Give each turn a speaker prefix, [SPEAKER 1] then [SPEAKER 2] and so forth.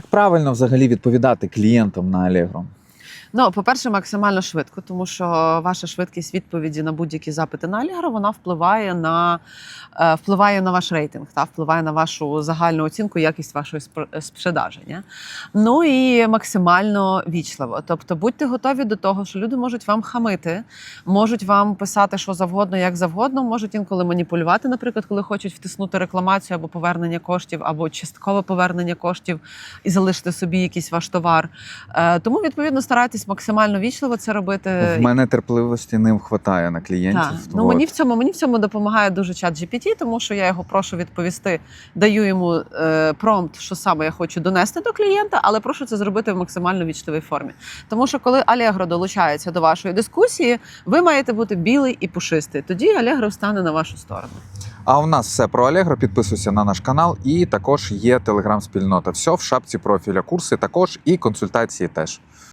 [SPEAKER 1] Як правильно взагалі відповідати клієнтам на Allegro?
[SPEAKER 2] Ну, по-перше, максимально швидко, тому що ваша швидкість відповіді на будь-які запити на Allegro, вона впливає на, е, впливає на ваш рейтинг, та впливає на вашу загальну оцінку, якість вашої спр- Ну і максимально вічливо. Тобто будьте готові до того, що люди можуть вам хамити, можуть вам писати що завгодно, як завгодно, можуть інколи маніпулювати, наприклад, коли хочуть втиснути рекламацію або повернення коштів, або часткове повернення коштів і залишити собі якийсь ваш товар. Е, Тому відповідно старайтесь максимально вічливо це робити.
[SPEAKER 1] В мене терпливості не вистачає на клієнтів.
[SPEAKER 2] Так. Ну, мені в цьому мені в цьому допомагає дуже чат GPT, тому що я його прошу відповісти, даю йому е, промпт, що саме я хочу донести до клієнта, але прошу це зробити в максимально вічливій формі. Тому що коли Allegro долучається до вашої дискусії, ви маєте бути білий і пушистий. Тоді Allegro стане на вашу сторону.
[SPEAKER 1] А у нас все про Allegro. Підписуйся на наш канал, і також є телеграм-спільнота. Все в шапці профіля. Курси також і консультації теж.